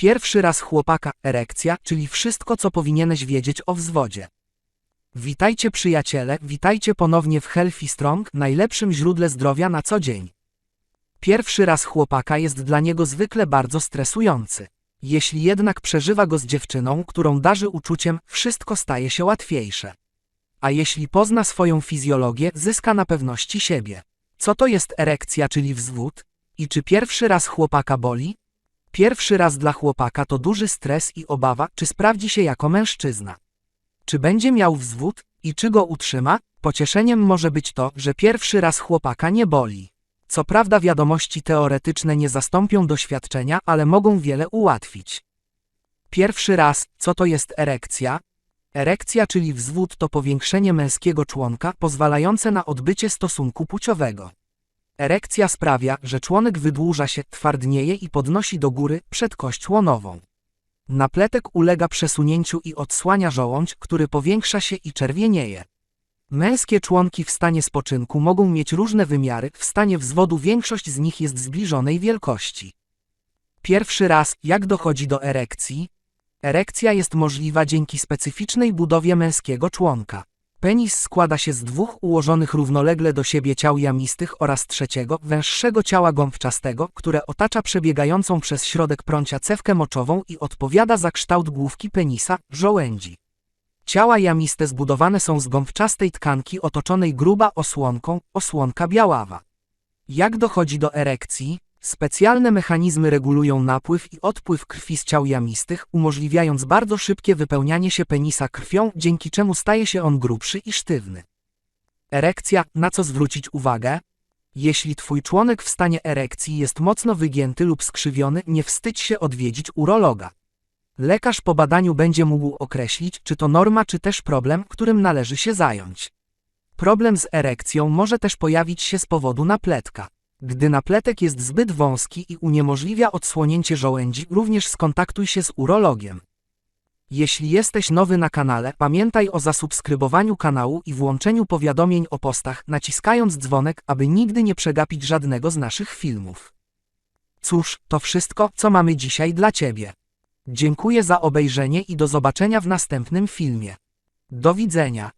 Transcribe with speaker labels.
Speaker 1: Pierwszy raz chłopaka, erekcja, czyli wszystko co powinieneś wiedzieć o wzwodzie. Witajcie przyjaciele, witajcie ponownie w Healthy Strong, najlepszym źródle zdrowia na co dzień. Pierwszy raz chłopaka jest dla niego zwykle bardzo stresujący. Jeśli jednak przeżywa go z dziewczyną, którą darzy uczuciem, wszystko staje się łatwiejsze. A jeśli pozna swoją fizjologię, zyska na pewności siebie. Co to jest erekcja, czyli wzwód? I czy pierwszy raz chłopaka boli? Pierwszy raz dla chłopaka to duży stres i obawa, czy sprawdzi się jako mężczyzna. Czy będzie miał wzwód i czy go utrzyma? Pocieszeniem może być to, że pierwszy raz chłopaka nie boli. Co prawda wiadomości teoretyczne nie zastąpią doświadczenia, ale mogą wiele ułatwić. Pierwszy raz, co to jest erekcja? Erekcja, czyli wzwód to powiększenie męskiego członka pozwalające na odbycie stosunku płciowego. Erekcja sprawia, że członek wydłuża się, twardnieje i podnosi do góry przed kość łonową. Napletek ulega przesunięciu i odsłania żołądź, który powiększa się i czerwienieje. Męskie członki w stanie spoczynku mogą mieć różne wymiary, w stanie wzwodu większość z nich jest zbliżonej wielkości. Pierwszy raz, jak dochodzi do erekcji? Erekcja jest możliwa dzięki specyficznej budowie męskiego członka. Penis składa się z dwóch ułożonych równolegle do siebie ciał jamistych oraz trzeciego, węższego ciała gąbczastego, które otacza przebiegającą przez środek prącia cewkę moczową i odpowiada za kształt główki penisa, żołędzi. Ciała jamiste zbudowane są z gąbczastej tkanki otoczonej gruba osłonką, osłonka biaława. Jak dochodzi do erekcji? Specjalne mechanizmy regulują napływ i odpływ krwi z ciał jamistych, umożliwiając bardzo szybkie wypełnianie się penisa krwią, dzięki czemu staje się on grubszy i sztywny. Erekcja, na co zwrócić uwagę? Jeśli twój członek w stanie erekcji jest mocno wygięty lub skrzywiony, nie wstydź się odwiedzić urologa. Lekarz po badaniu będzie mógł określić, czy to norma, czy też problem, którym należy się zająć. Problem z erekcją może też pojawić się z powodu napletka. Gdy napletek jest zbyt wąski i uniemożliwia odsłonięcie żołędzi, również skontaktuj się z urologiem. Jeśli jesteś nowy na kanale, pamiętaj o zasubskrybowaniu kanału i włączeniu powiadomień o postach, naciskając dzwonek, aby nigdy nie przegapić żadnego z naszych filmów. Cóż, to wszystko, co mamy dzisiaj dla Ciebie. Dziękuję za obejrzenie i do zobaczenia w następnym filmie. Do widzenia.